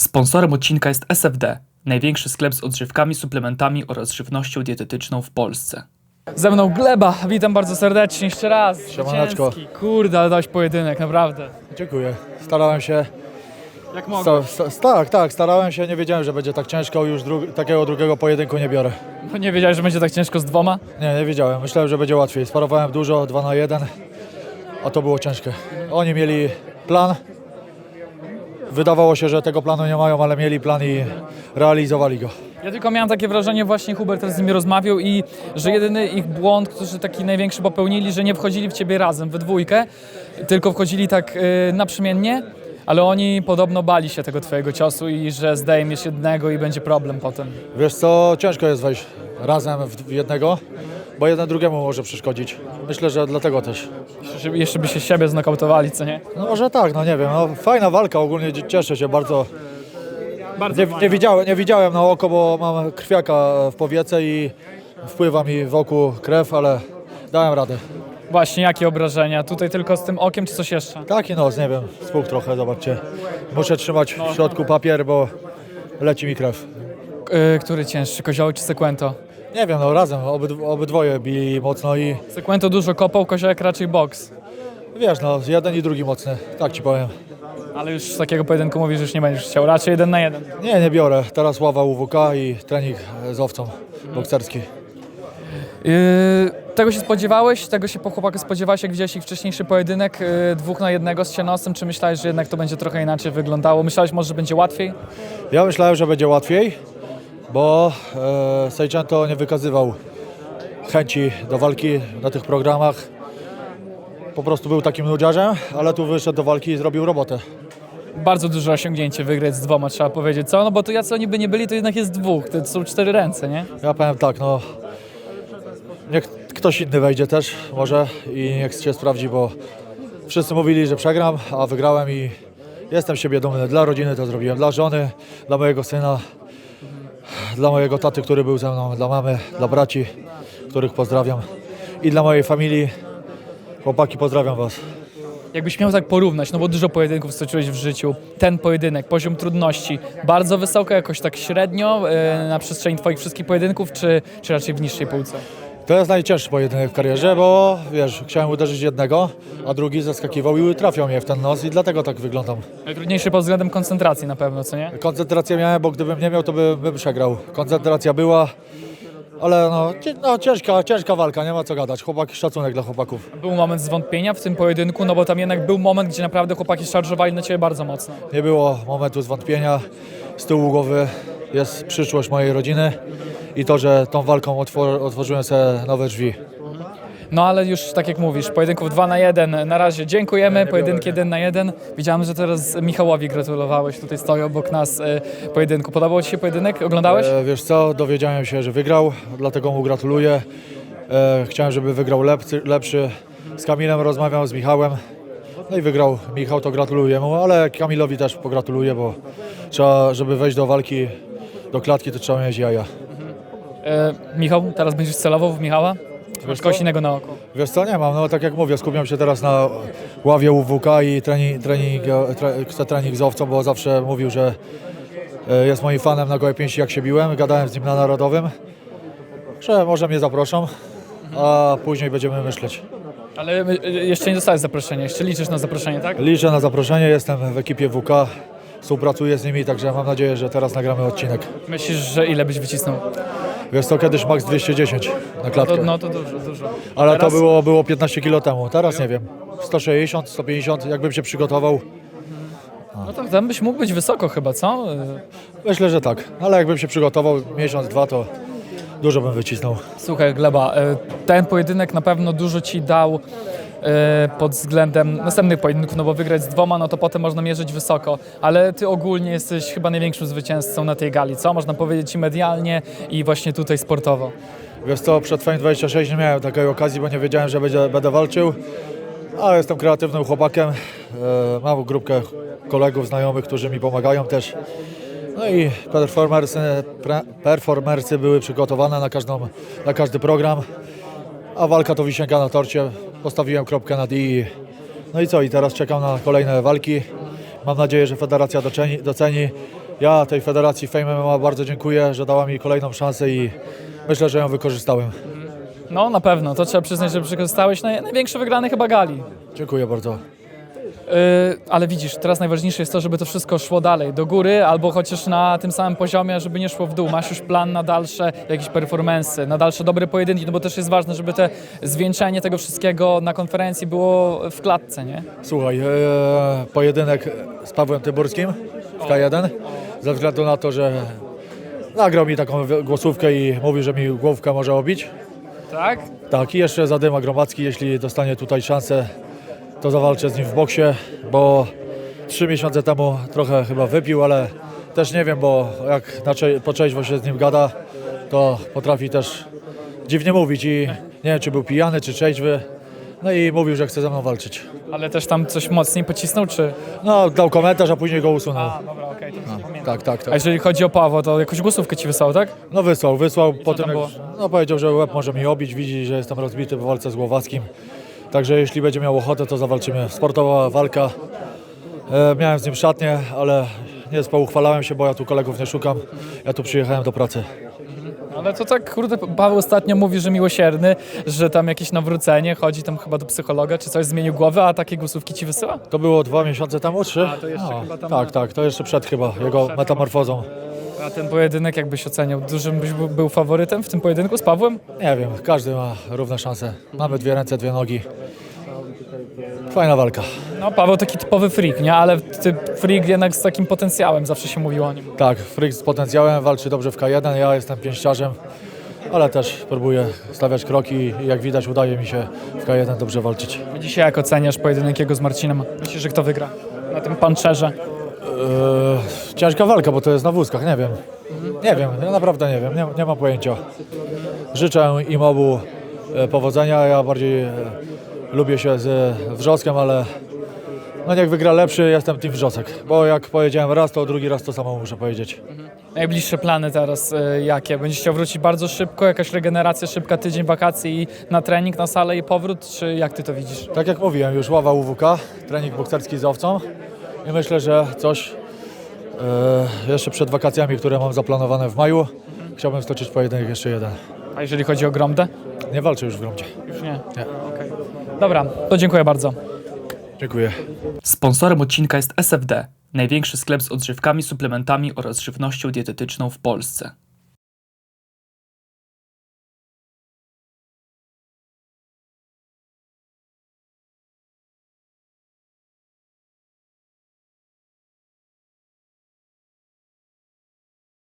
Sponsorem odcinka jest SFD, największy sklep z odżywkami, suplementami oraz żywnością dietetyczną w Polsce. Ze mną Gleba, witam bardzo serdecznie jeszcze raz. Siemaneczko. Zwycięski. Kurde, ale dałeś pojedynek, naprawdę. Dziękuję. Starałem się. Jak mogę. Sta, sta, tak, tak, starałem się. Nie wiedziałem, że będzie tak ciężko. Już dru, takiego drugiego pojedynku nie biorę. Bo nie wiedziałeś, że będzie tak ciężko z dwoma? Nie, nie wiedziałem. Myślałem, że będzie łatwiej. Sparowałem dużo, 2 na 1, a to było ciężkie. Oni mieli plan. Wydawało się, że tego planu nie mają, ale mieli plan i realizowali go. Ja tylko miałem takie wrażenie, właśnie Hubert teraz z nimi rozmawiał i że jedyny ich błąd, który taki największy popełnili, że nie wchodzili w ciebie razem, we dwójkę, tylko wchodzili tak y, naprzemiennie, ale oni podobno bali się tego twojego ciosu i że zdejmiesz jednego i będzie problem potem. Wiesz co, ciężko jest wejść razem w jednego, bo jeden drugiemu może przeszkodzić. Myślę, że dlatego też. Jeszcze, jeszcze by się siebie znokautowali, co nie? No może tak, no nie wiem. No, fajna walka, ogólnie cieszę się bardzo. Bardzo Nie, nie, widziałem, nie widziałem na oko, bo mam krwiaka w powiece i wpływa mi wokół krew, ale dałem radę. Właśnie, jakie obrażenia? Tutaj tylko z tym okiem, czy coś jeszcze? Taki nos, nie wiem, spuk trochę, zobaczcie. Muszę trzymać w środku papier, bo leci mi krew. Y, który cięższy, koziołek czy sekwento? Nie wiem, no razem, obyd, obydwoje bili mocno i Sekwento dużo kopał, koziołek raczej boks. wiesz, no jeden i drugi mocny, tak ci powiem. Ale już z takiego pojedynku mówisz, że już nie będziesz chciał, raczej jeden na jeden. Nie, nie biorę. Teraz ława UWK i trening z owcą bokserski. Yy, tego się spodziewałeś? Tego się po chłopaku spodziewałeś, jak widziałeś ich wcześniejszy pojedynek yy, dwóch na jednego z Cianosem? Czy myślałeś, że jednak to będzie trochę inaczej wyglądało? Myślałeś może, że będzie łatwiej? Ja myślałem, że będzie łatwiej, bo e, Seicento nie wykazywał chęci do walki na tych programach. Po prostu był takim nudziarzem, ale tu wyszedł do walki i zrobił robotę. Bardzo duże osiągnięcie wygrać z dwoma, trzeba powiedzieć. Co? No bo to jacy oni by nie byli, to jednak jest dwóch. To są cztery ręce, nie? Ja powiem tak, no niech ktoś inny wejdzie też może i niech się sprawdzi, bo wszyscy mówili, że przegram, a wygrałem i jestem siebie dumny. Dla rodziny to zrobiłem, dla żony, dla mojego syna, dla mojego taty, który był ze mną, dla mamy, dla braci, których pozdrawiam i dla mojej familii. Chłopaki, pozdrawiam Was. Jakbyś miał tak porównać, no bo dużo pojedynków stoczyłeś w życiu. Ten pojedynek, poziom trudności, bardzo wysoko, jakoś tak średnio yy, na przestrzeni twoich wszystkich pojedynków, czy, czy raczej w niższej półce? To jest najcięższy pojedynek w karierze, bo wiesz, chciałem uderzyć jednego, a drugi zaskakiwał i trafiał mnie w ten nos i dlatego tak wyglądam. Najtrudniejszy pod względem koncentracji na pewno, co nie? Koncentrację miałem, bo gdybym nie miał, to bym, bym przegrał. Koncentracja była, ale no, no ciężka, ciężka walka, nie ma co gadać. Chłopaki, szacunek dla chłopaków. Był moment zwątpienia w tym pojedynku, no bo tam jednak był moment, gdzie naprawdę chłopaki szarżowali na ciebie bardzo mocno. Nie było momentu zwątpienia. Z tyłu głowy jest przyszłość mojej rodziny i to, że tą walką otwor- otworzyłem sobie nowe drzwi. No ale już tak jak mówisz, pojedynków 2 na 1. Na razie dziękujemy, pojedynki 1 na 1. Widziałem, że teraz Michałowi gratulowałeś, tutaj stoi obok nas e, pojedynku. Podobał Ci się pojedynek? Oglądałeś? E, wiesz co, dowiedziałem się, że wygrał, dlatego mu gratuluję. E, chciałem, żeby wygrał lepszy, lepszy. Z Kamilem rozmawiam, z Michałem. No i wygrał Michał, to gratuluję mu, ale Kamilowi też pogratuluję, bo trzeba, żeby wejść do walki, do klatki, to trzeba mieć jaja. E, Michał, teraz będziesz celował w Michała? Masz co? kogoś innego na oku. Wiesz co, nie mam, no tak jak mówię, skupiam się teraz na ławie UWK i trening, trening, tre, chcę trening z owcą, bo zawsze mówił, że e, jest moim fanem na gołe pięści jak się biłem, gadałem z nim na Narodowym, że może mnie zaproszą, a później będziemy myśleć. Ale e, jeszcze nie dostałeś zaproszenia, jeszcze liczysz na zaproszenie, tak? Liczę na zaproszenie, jestem w ekipie WK, współpracuję z nimi, także mam nadzieję, że teraz nagramy odcinek. Myślisz, że ile byś wycisnął? Wiesz co, kiedyś max 210 na To, klatkę, no to dużo, dużo. ale to teraz- było, było 15 kilo temu, teraz nie wiem, 160, 150, jakbym się przygotował, No to tam byś mógł być wysoko chyba, co? Myślę, że tak, ale jakbym się przygotował miesiąc, dwa, to dużo bym wycisnął. Słuchaj, Gleba, e, ten pojedynek na pewno dużo ci dał pod względem następnych pojedynków, no bo wygrać z dwoma, no to potem można mierzyć wysoko, ale ty ogólnie jesteś chyba największym zwycięzcą na tej gali, co? Można powiedzieć i medialnie i właśnie tutaj sportowo. Wiesz co, przed Fame 26 nie miałem takiej okazji, bo nie wiedziałem, że będę walczył, ale jestem kreatywnym chłopakiem, e, mam grupkę kolegów, znajomych, którzy mi pomagają też. No i performersy, performersy były przygotowane na, każdą, na każdy program, a walka to wisienka na torcie. Postawiłem kropkę nad i. No i co, i teraz czekam na kolejne walki. Mam nadzieję, że federacja doceni, doceni ja tej federacji Fame MMA bardzo dziękuję, że dała mi kolejną szansę i myślę, że ją wykorzystałem. No na pewno, to trzeba przyznać, że wykorzystałeś naj, największy wygrany chyba gali. Dziękuję bardzo. Yy, ale widzisz, teraz najważniejsze jest to, żeby to wszystko szło dalej, do góry, albo chociaż na tym samym poziomie, żeby nie szło w dół. Masz już plan na dalsze jakieś performance, na dalsze dobre pojedynki, no bo też jest ważne, żeby te zwieńczenie tego wszystkiego na konferencji było w klatce, nie? Słuchaj, e, pojedynek z Pawłem Tyburskim w K1, ze względu na to, że nagrał mi taką głosówkę i mówi, że mi główkę może obić. Tak? Tak, i jeszcze Zadyma Gromadzki, jeśli dostanie tutaj szansę, to zawalczę z nim w boksie, bo trzy miesiące temu trochę chyba wypił, ale też nie wiem, bo jak po trzeźwo się z nim gada, to potrafi też dziwnie mówić i nie wiem, czy był pijany, czy trzeźwy. No i mówił, że chce ze mną walczyć. Ale też tam coś mocniej pocisnął, czy... No, dał komentarz, a później go usunął. dobra, okej, to pamiętam. Tak, tak, A tak. jeżeli chodzi o Pawła, to jakąś głosówkę ci wysłał, tak? No wysłał, wysłał po tym, tam jak, no powiedział, że łeb może mi obić, widzi, że jestem rozbity po walce z Głowackim. Także jeśli będzie miał ochotę, to zawalczymy. Sportowa walka. E, miałem z nim szatnię, ale nie pouchwalałem się, bo ja tu kolegów nie szukam. Ja tu przyjechałem do pracy. Ale to tak, kurde, Paweł ostatnio mówi, że miłosierny, że tam jakieś nawrócenie, chodzi tam chyba do psychologa, czy coś zmienił głowę, a takie głosówki ci wysyła? To było dwa miesiące temu, trzy? A, to jeszcze chyba tam- Tak, tak, to jeszcze przed chyba jego metamorfozą. A ten pojedynek jakbyś oceniał? Dużym byś był- faworytem w tym pojedynku z Pawłem? Nie wiem, każdy ma równe szanse. Mamy dwie ręce, dwie nogi. Fajna walka. No, Paweł taki typowy freak, nie? Ale ty freak jednak z takim potencjałem, zawsze się mówiło o nim. Tak, Frick z potencjałem, walczy dobrze w K1, ja jestem pięściarzem, ale też próbuję stawiać kroki i jak widać udaje mi się w K1 dobrze walczyć. Dzisiaj jak oceniasz pojedynek jego z Marcinem? Myślisz, że kto wygra? Na tym panczerze. Eee, ciężka walka, bo to jest na wózkach, nie wiem. Nie wiem, ja naprawdę nie wiem, nie, nie mam pojęcia. Życzę im obu e, powodzenia, ja bardziej e, lubię się z Wrzoskiem, ale no niech wygra lepszy, jestem team Wrzosek, bo jak powiedziałem raz, to drugi raz to samo muszę powiedzieć. Najbliższe plany teraz y, jakie? Będziesz chciał wrócić bardzo szybko, jakaś regeneracja szybka, tydzień wakacji i na trening, na salę i powrót, czy jak ty to widzisz? Tak jak mówiłem, już ława UWK, trening bokserski z owcą i myślę, że coś e, jeszcze przed wakacjami, które mam zaplanowane w maju, chciałbym stoczyć pojedynek jeszcze jeden. A jeżeli chodzi o Gromdę? Nie walczę już w gruncie. Już nie. Nie. Okej. Dobra, to dziękuję bardzo. Dziękuję. Sponsorem odcinka jest SFD, największy sklep z odżywkami, suplementami oraz żywnością dietetyczną w Polsce.